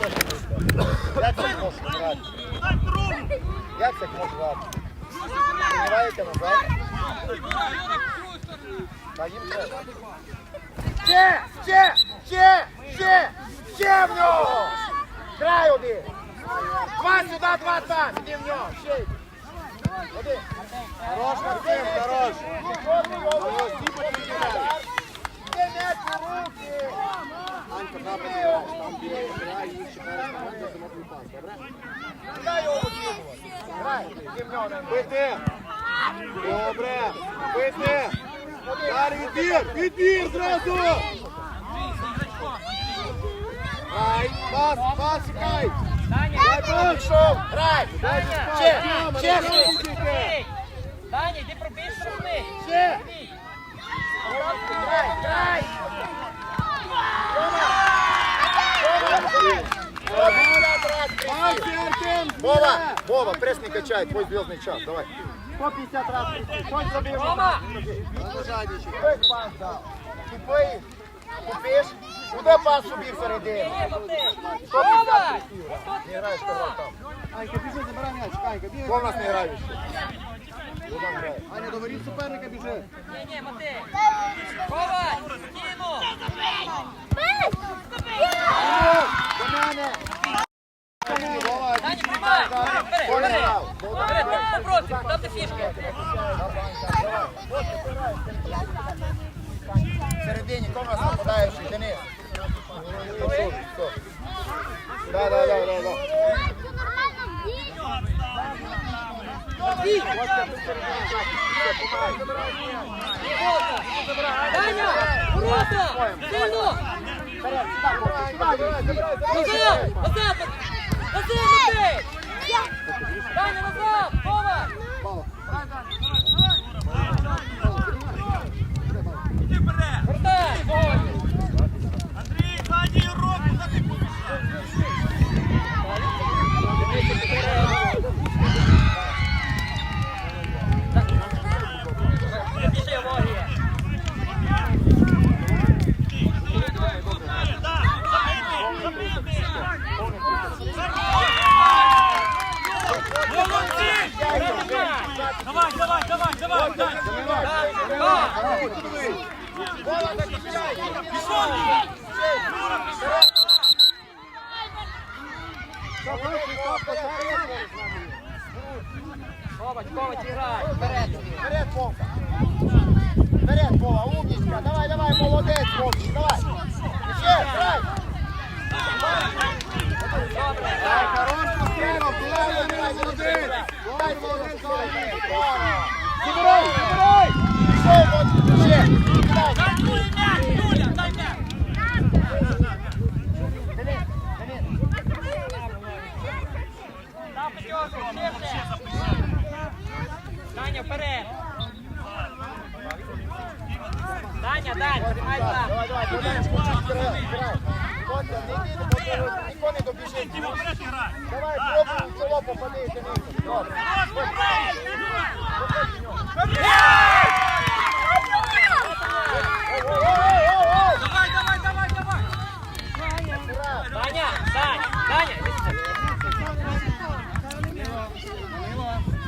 Як це може грати? Як це може грати? Граєте назад? Та їм треба. Ще, ще, ще, ще, ще в нього! Грай один! Два сюди, два там! Іди в нього, ще. Один. Хорош, Максим, хорош. Де м'яч у руки? Анька, запит граєш, там бігаєш, грає, їх чекаєш команда, замотний пас, добре? Дай його викидувати. Грай, іди в нього. Бити! Добре! Бити! Далі відбір! Відбір зразу! Грай! Пас! Пас! Чекай! Дай пас! Грай. Даня, Ще, Тьома, ще, дай ще. пас! Даня, йди пробий штрафний. Ще. Грай, грай. Пальці, Артем! Вова, Вова, пресс не качай, твой звездный час, давай. 150 раз забил? Рома! Надо пас всередину? 150 Не хто там. Анька, біжи, забирай м'яч, Анька, бігай. Хто нас не грає ще? Хто грає? Аня, говоріть суперника, біжи. Ні, ні, Матей! Вова, Даня, приймай! Бери, Хто не бери! грав? Хто там Бери, грає? по профілю, там де фішки. Всередині, хто в нас нападаючий? Денис. Пішов, все. Да, да, да, да, да. Даня! Ворота! Сильно! Назад! Назад! Назад, Матей! Даня, назад! Ховай! Вертай! Андрій, ззаді руку, за ти Біжи, Вогія! Молодці! Давай, давай, давай, давай! Пішов! Ковач, Ковач, грай! Вперед! Вперед, Вовка! Вперед, Вова, умничка! Давай, давай, молодець, Вовчик, давай! Ще, грай! Ай, хорош, пострілив, Вова, не молодець. Дай, молодець, молодець! Забирай, забирай! Пішов, Вовчик, ще! Кидай! Дай Юля м'яч, Юля, дай м'яч. Денис, Денис! Там п'ятьошку, ширше! Даня, вперед! Даня, Даня, тримай там! Давай, давай, давай, вперед, вперед! Костя, не йди, бо ти ніхто не добіжить. Діма, вперед грай. Давай, пробуй в чоло попади, Денису. Добре. Ой-ой-ой-ой-ой! Давай, давай, давай, давай. Даня, Даня, Даня, іди сюди.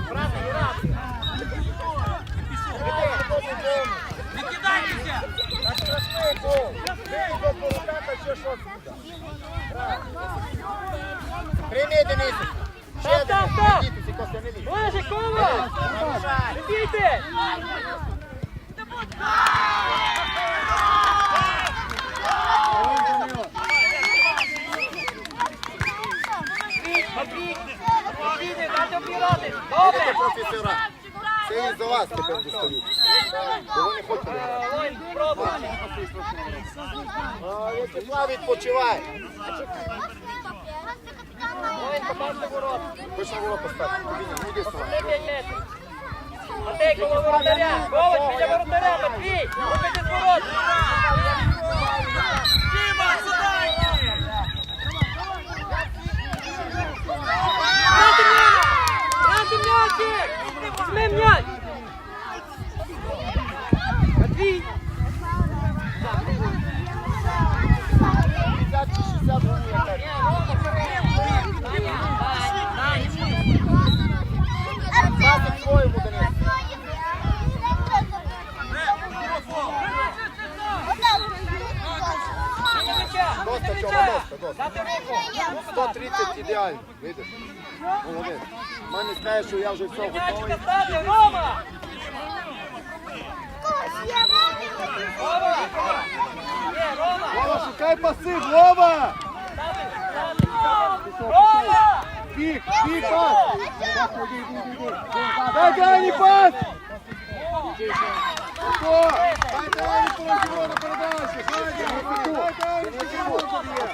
Правильно, грати. Іди, хто не помнить. Не кидайтеся. Так страшний гол. Вийде по руках, а ще що сюди. Прийми, Денису. Ще Там, Денис, там, там. не дітися, Костя, не лізь. Ближе, Ковач! Нарушай. Не бійте! Матвій, Матвій, не дайте обіграти! Видите, Добре! професора? Це із-за вас тепер дістають. Бо не хочете. грати. Пробуй! В'ячеслав відпочивай. Володь, попався в ворот. Хоч на ворот поставити. Тобі не сюди. Матвій, коло воротаря! Ковач, біля воротаря! Матвій, виходи з ворот! Діма, сюди йди. Грати м'яч! М'ячик! Візьми м'яч! Матвій! 50 чи 60 гривень. Ні, Рома, 130 ідеально. Видиш? Молодець. Мене скаже, що я вже все готовий. Рома! Рома! Рома! Шукай паси, Вова! Рома! Бік, бік, пас! Дай Дані пас! Хто? Дай Дані полетіло на передачу! Дай Дані, дай Дані, Дай гол забила!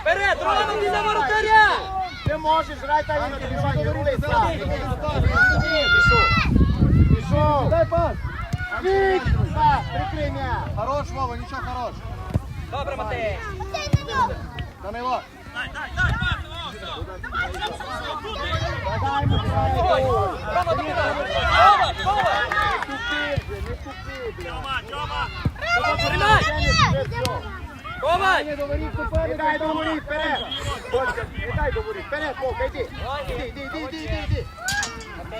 Вперед, ти за воротаря! Ти можеш, грай та. Пішов! Пішов! Дай пас! Прикрий. Хорош, Вова, нічого хорош! Добре, Матей! Данило! Дай дай! Рома, Рома! Не Не попереду! дай до воріт, вперед. Не дай до воріт, вперед, Вовка, йди. Іди, іди, іди, іди, іди.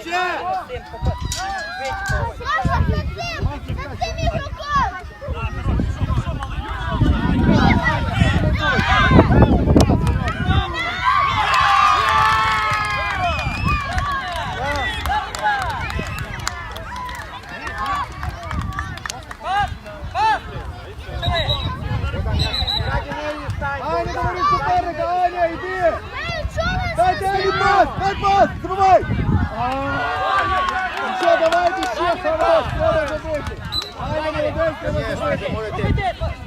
Ще! Пас! Пас! Пішли! Раді неї стань. Аня, до воріт суперника! Аня, йди! Дай Дані пас! Дай пас! Забивай! Що, давайте ще, хорош! Треба забити! Аня, молодець, треба Ні, забити! молодець.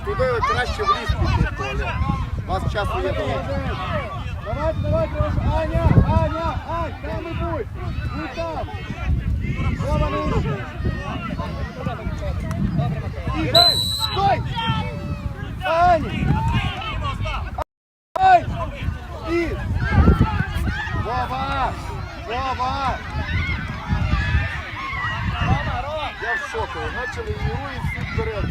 Туди краще в вас часу є. Давайте, давайте. Аня, Аня, Ань, і! Будь там! Ігор, стой! Ай! І! Рома, Рома! Я в шоку. Почали ігру і всі вперед.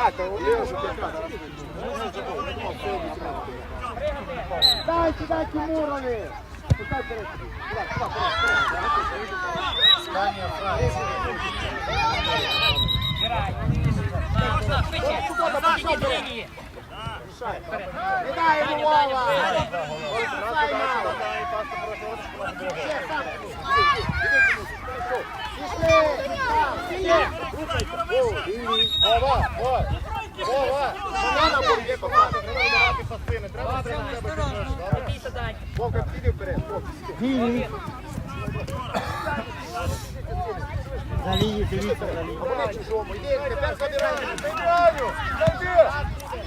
А, то у Лео же якраз. Дай сюди Тимурові. Пускай вперед. Сюди, сюди, вперед, вперед. Сканія, Франц. Мішай. Не дай йому Вова. Бросай мало. Ще, сам. Пішли. Ще. Рухайся. Вова, Вова. Вова. Банана буде попасти. Треба давати паси. Не треба прямо в тебе підносити. Добре? Бійся, Дань! Вовка, піди вперед. Вовка, піди. Вони чужому. Іди, тепер забирай. Аню! Зайди!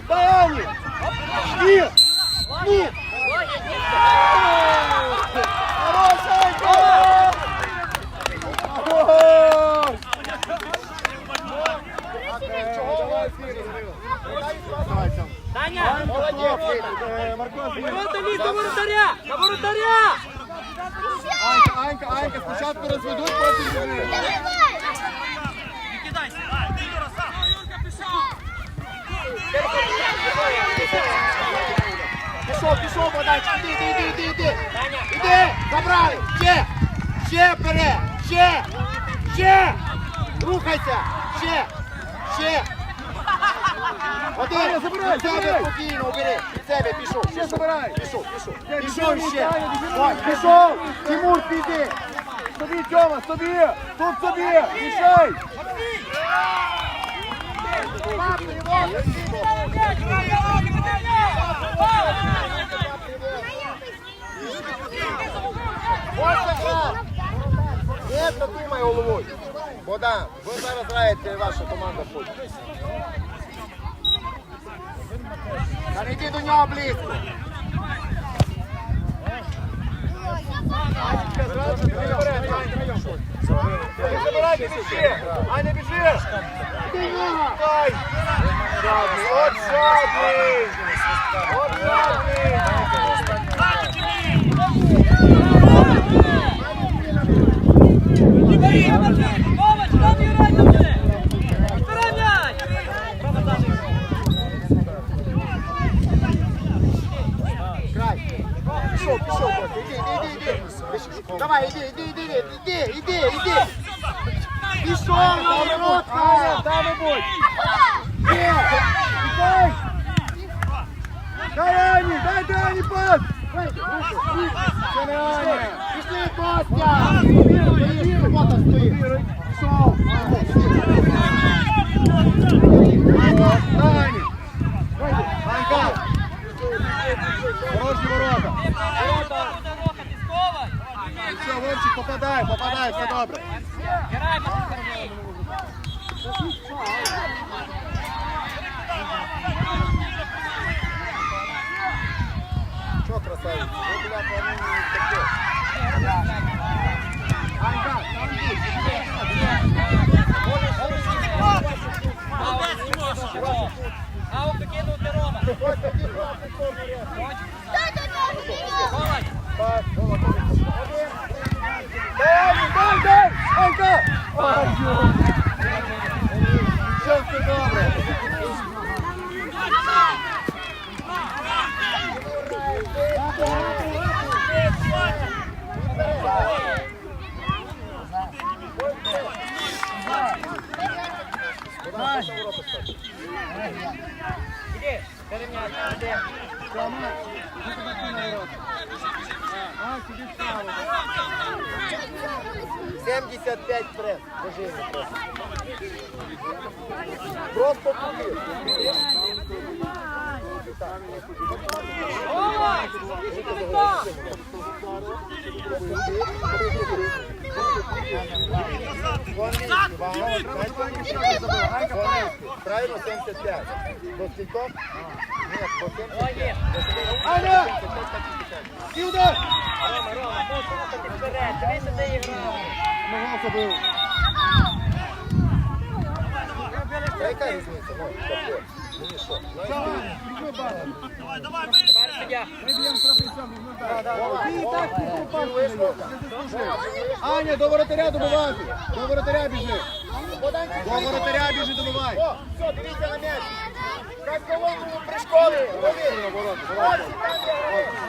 Дай Ані! Ні! Ні! Хорош, Анька! Хорош! Даня! Молодець. Е, Марко, зміни. Ворота лізь до воротаря! До воротаря! Анька, Анька, Анька, спочатку розведуть, потім зміни. Пішов, пішов, Богданчик, іди, іди, іди, іди, іди. Іди, забрали, ще, ще вперед, ще, ще, рухайся, ще, ще. Один, від себе спокійно, убери, від себе, пішов, Ще пішов, забирай. пішов, пішов, пішов ще, біжи. пішов, Тимур, піди. Собі, Тьома, собі! Тут собі! Мішай! Ось така. Не думай головою. Богдан, ви зараз граєте, ваша команда хоче. Та не йди до нього близько. Не не біжи! Ай, не біжи! Іди в нього. Дай! От жадний! От жадний! Бери, Матвій! Ковач, там грайте вже! Збирай м'яч! Рома, далі. Край. Пішов, пішов, Костя, іди, іди, іди, іди. Давай, іди, іди, іди, іди, іди, іди. Пішов на Аня, воротка. там і будь! Є! Дай! Дай Ані, дай Ані пас! Це не Аня! Костя. Робота стоїть. Пішов! Ані! Анька! Порожні ворота! Все, Вовчик, попадай, попадай, все добре. Грай, Матвій! Що, красавець? Ви, бля, по-моєму, таке. Анька, там Аут докинути Рома! Костя, іди, Костя, чорний ряд. Ковач! Пас, Вова, Один. Дай, дай, дай! Анька! Ай, ё! Все, все добре. Іди, перем'яй, іди. А, сиди справа. 75 прес. Держи просто. Просто туди. Ковач! Більше до вікна! Правильно, 75. До скількох? Ні, по 75. Ой, є. Аня! І удар! Рома, Рома, можеш рухати вперед. Дивися, де є гра. Нога забив. Та яка різниця? Ну, таке. Мені що? Візьми балу. Товариш суддя. Ми б'ємо трапецем, візьми балу. Ти і так ти попав. Ти вийшов? Аня, до воротаря добивай. До воротаря біжи. До воротаря біжи, добивай. О, все, дивіться на м'яч. Як колонку при школі. Лови. Ось, там є гра.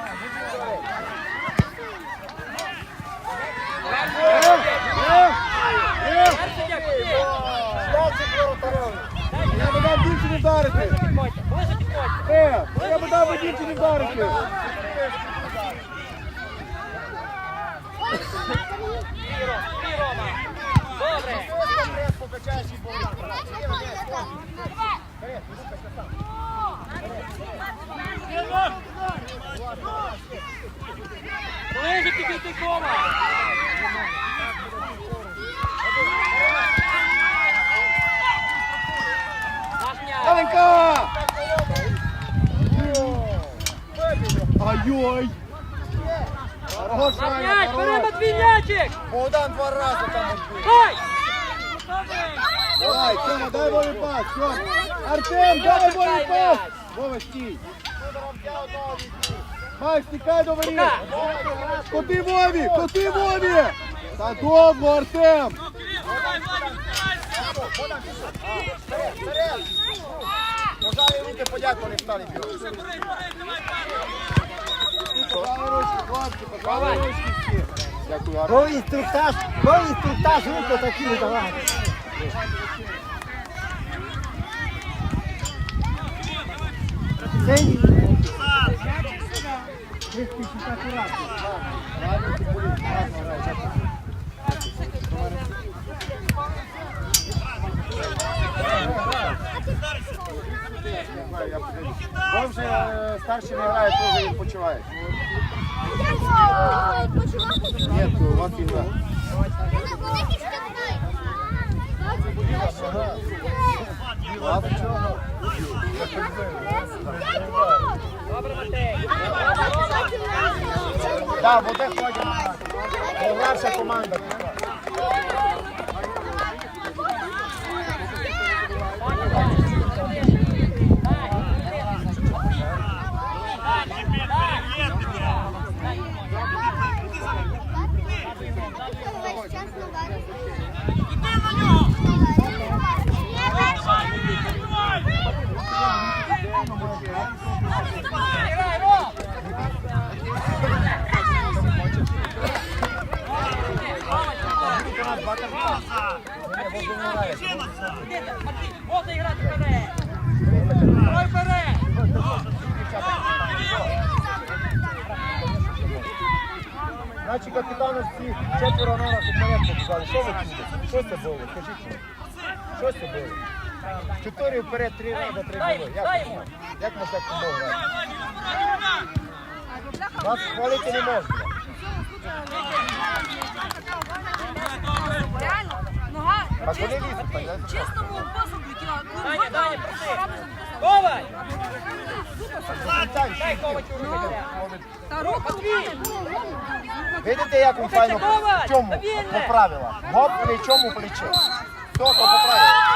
Є, би дав дівчині вдарити. Е, дав би дівчині вдарити. Дві, Рома, дві, Рома. Добре. Ось прес покачаєш і бомбиш. Є на м'яч, Костя. Вперед, рухайся сам. Ближче підійти, Ковач. Наш м'яч. Аленька! М'яч, бери хорош. Матвій м'ячик. Богдан два рази там відбив. Дай. Давай, Тёма, дай Вове пас. Артем, дай Вове пас. Вова, стій. Макс, тікай до воріт. Коти Вові, коти Вові. Та довго, Артем. Пожали руки, подякували, встали всі. Дякую, Артем. Бо інструктаж, бо інструктаж руку такі не давати. Це Ви вже е, старші не грають, ви вже відпочиваєте. Ні, то у вас війна. Добре, Матей. Так, буде ходимо. Це наша команда. Весь час на назад. Ще назад. Ідете, Матвій, можна грати вперед. Давай вперед. Наші капітани всі четверо на нас уперед побіжали. Що ви чудите? Що це було? Скажіть мені. Що це було? Чотири вперед, три рази, три Дай Як можна? Як ми так футбол граємо? Нас хвалити не можна. Реально, нога А коли чисто, лізуть, так, да? чистому посуду тіла. Даня, Даня. Коваль! Дай Ковачу руки. Та руку. Видите, як він файно в чому вільне. поправила? Гоп плечом у плече. Все, то поправила.